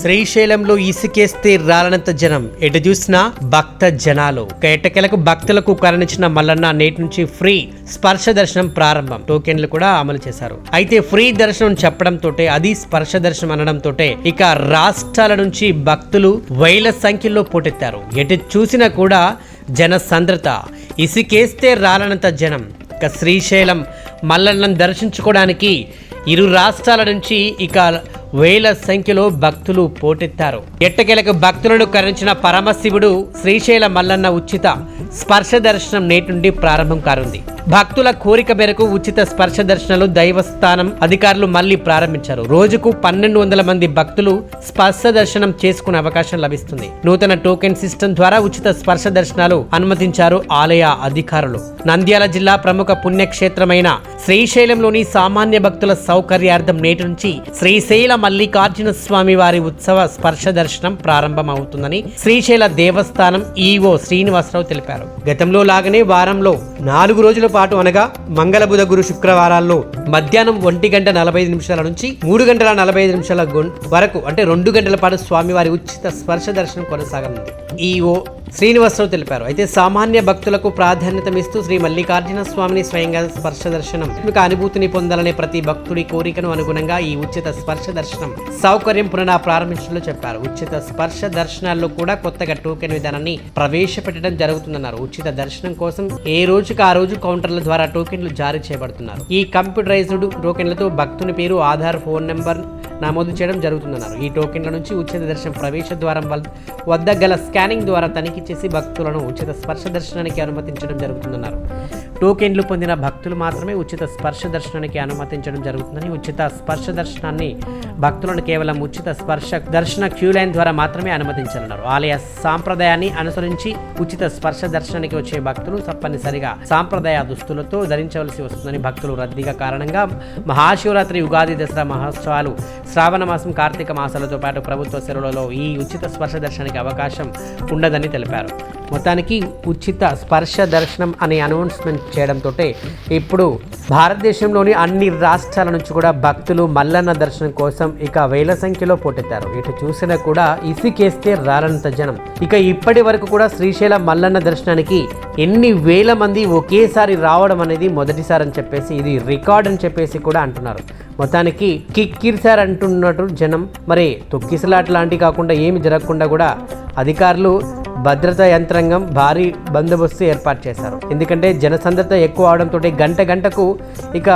శ్రీశైలంలో ఇసుకేస్తే రాలనంత జనం. ఎటు చూసినా భక్త జనాలు. ఇక భక్తులకు కరణించిన మల్లన్న నేటి నుంచి ఫ్రీ స్పర్శ దర్శనం ప్రారంభం. టోకెన్లు కూడా అమలు చేశారు. అయితే ఫ్రీ దర్శనం చెప్పడంతో అది స్పర్శ దర్శనం అనడంతో ఇక రాష్ట్రాల నుంచి భక్తులు వేల సంఖ్యలో పోటెత్తారు. ఎటు చూసినా కూడా జన సంద్రత ఇసుకేస్తే రాలనంత జనం. ఇక శ్రీశైలం మల్లన్నను దర్శించుకోవడానికి ఇరు రాష్ట్రాల నుంచి ఇక వేల సంఖ్యలో భక్తులు పోటెత్తారు. ఎట్టకేలకు భక్తులను కరించిన పరమశివుడు శ్రీశైల మల్లన్న ఉచిత స్పర్శ దర్శనం నేటి నుండి ప్రారంభం కానుంది. భక్తుల కోరిక మేరకు ఉచిత స్పర్శ దర్శనాలు దైవస్థానం అధికారులు మళ్ళీ ప్రారంభించారు. రోజుకు పన్నెండు వందల మంది భక్తులు స్పర్శ దర్శనం చేసుకునే అవకాశం లభిస్తుంది. నూతన టోకెన్ సిస్టమ్ ద్వారా ఉచిత స్పర్శ దర్శనాలు అనుమతించారు ఆలయ అధికారులు. నంద్యాల జిల్లా ప్రముఖ పుణ్యక్షేత్రమైన శ్రీశైలంలోని సామాన్య భక్తుల సౌకర్యార్థం నేటి నుంచి శ్రీశైల మల్లికార్జున స్వామి వారి ఉత్సవ స్పర్శ దర్శనం ప్రారంభమవుతుందని శ్రీశైల దేవస్థానం ఈఓ శ్రీనివాసరావు తెలిపారు. గతంలో లాగానే వారంలో నాలుగు రోజుల పాటు అనగా మంగళ బుధ గురు శుక్రవారాల్లో మధ్యాహ్నం ఒంటి గంట నలభై ఐదు నిమిషాల నుంచి మూడు గంటల నలభై ఐదు నిమిషాల వరకు అంటే రెండు గంటల పాటు స్వామివారి ఉచిత స్పర్శ దర్శనం కొనసాగనుంది. ఈఓ శ్రీనివాసరావు తెలిపారు. అయితే సామాన్య భక్తులకు ప్రాధాన్యతమిస్తూ శ్రీ మల్లికార్జున స్వామిని స్వయంగా స్పర్శ దర్శనం అనుభూతిని పొందాలనే ప్రతి భక్తుడి కోరికను అనుగుణంగా ఈ ఉచిత స్పర్శ దర్శనం సౌకర్యం పునః ప్రారంభించడంలో చెప్పారు. ఉచిత స్పర్శ దర్శనాల్లో కూడా కొత్తగా టోకెన్ విధానాన్ని ప్రవేశపెట్టడం జరుగుతుందన్నారు. ఉచిత దర్శనం కోసం ఏ రోజుకి ఆ రోజు కౌంటర్ల ద్వారా టోకెన్లు జారీ చేయబడుతున్నారు. ఈ కంప్యూటరైజ్డ్ టోకెన్లతో భక్తుని పేరు ఆధార్ ఫోన్ నెంబర్ నమోదు చేయడం జరుగుతుందన్నారు. ఈ టోకెన్ల నుంచి ఉచిత దర్శనం ప్రవేశ ద్వారం వద్ద గల స్కానింగ్ ద్వారా తనిఖీ చేసి భక్తులను ఉచిత స్పర్శ దర్శనానికి అనుమతించడం జరుగుతుందన్నారు. టోకెన్లు పొందిన భక్తులు మాత్రమే ఉచిత స్పర్శ దర్శనానికి అనుమతించడం జరుగుతుందని ఉచిత స్పర్శ దర్శనాన్ని భక్తులను కేవలం ఉచిత స్పర్శ దర్శన క్యూ లైన్ ద్వారా మాత్రమే అనుమతించనున్నారు. ఆలయ సాంప్రదాయాన్ని అనుసరించి ఉచిత స్పర్శ దర్శనానికి వచ్చే భక్తులు తప్పనిసరిగా సాంప్రదాయ దుస్తులతో ధరించవలసి వస్తుందని భక్తులు రద్దీగా కారణంగా మహాశివరాత్రి ఉగాది దసరా మహోత్సవాలు శ్రావణ మాసం కార్తీక మాసాలతో పాటు ప్రభుత్వ సెలవులలో ఈ ఉచిత స్పర్శ దర్శనానికి అవకాశం ఉండదని తెలిపారు. మొత్తానికి ఉచిత స్పర్శ దర్శనం అనే అనౌన్స్మెంట్ చేయడంతో ఇప్పుడు భారతదేశంలోని అన్ని రాష్ట్రాల నుంచి కూడా భక్తులు మల్లన్న దర్శనం కోసం ఇక వేల సంఖ్యలో పోటెత్తారు. ఇటు చూసినా కూడా ఇసుకేస్తే రాలంత జనం. ఇక ఇప్పటి వరకు కూడా శ్రీశైల మల్లన్న దర్శనానికి ఎన్ని వేల మంది ఒకేసారి రావడం అనేది మొదటిసారి అని చెప్పేసి ఇది రికార్డ్ అని చెప్పేసి కూడా అంటున్నారు. మొత్తానికి కిక్కిరిసార్ అంటున్నట్టు జనం. మరి తొక్కిసలాట లాంటివి కాకుండా ఏమి జరగకుండా కూడా అధికారులు భద్రతా యంత్రాంగం భారీ బందోబస్తు ఏర్పాటు చేశారు. ఎందుకంటే జనసంద్రత ఎక్కువ అవడంతో గంట గంటకు ఇక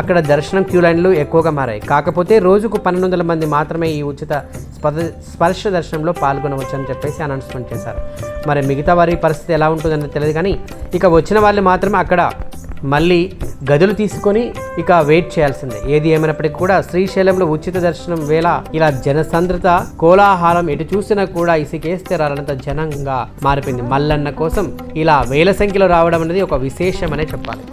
అక్కడ దర్శనం క్యూ లైన్లు ఎక్కువగా మారాయి. కాకపోతే రోజుకు పన్నెండు వందల మంది మాత్రమే ఈ ఉచిత స్పర్శ దర్శనంలో పాల్గొనవచ్చని చెప్పేసి అనౌన్స్మెంట్ చేశారు. మరి మిగతా వారి పరిస్థితి ఎలా ఉంటుందని తెలియదు కానీ ఇక వచ్చిన వాళ్ళు మాత్రం అక్కడ మళ్ళీ గదులు తీసుకొని ఇక వెయిట్ చేయాల్సిందే. ఏది ఏమైనప్పటికీ కూడా శ్రీశైలంలో ఉచిత దర్శనం వేళ ఇలా జనసంద్రత కోలాహలం ఎటు చూసినా కూడా ఇసుకేస్తే రాలంత జనంగా మారిపోయింది. మల్లన్న కోసం ఇలా వేల సంఖ్యలో రావడం అనేది ఒక విశేషమనే చెప్పాలి.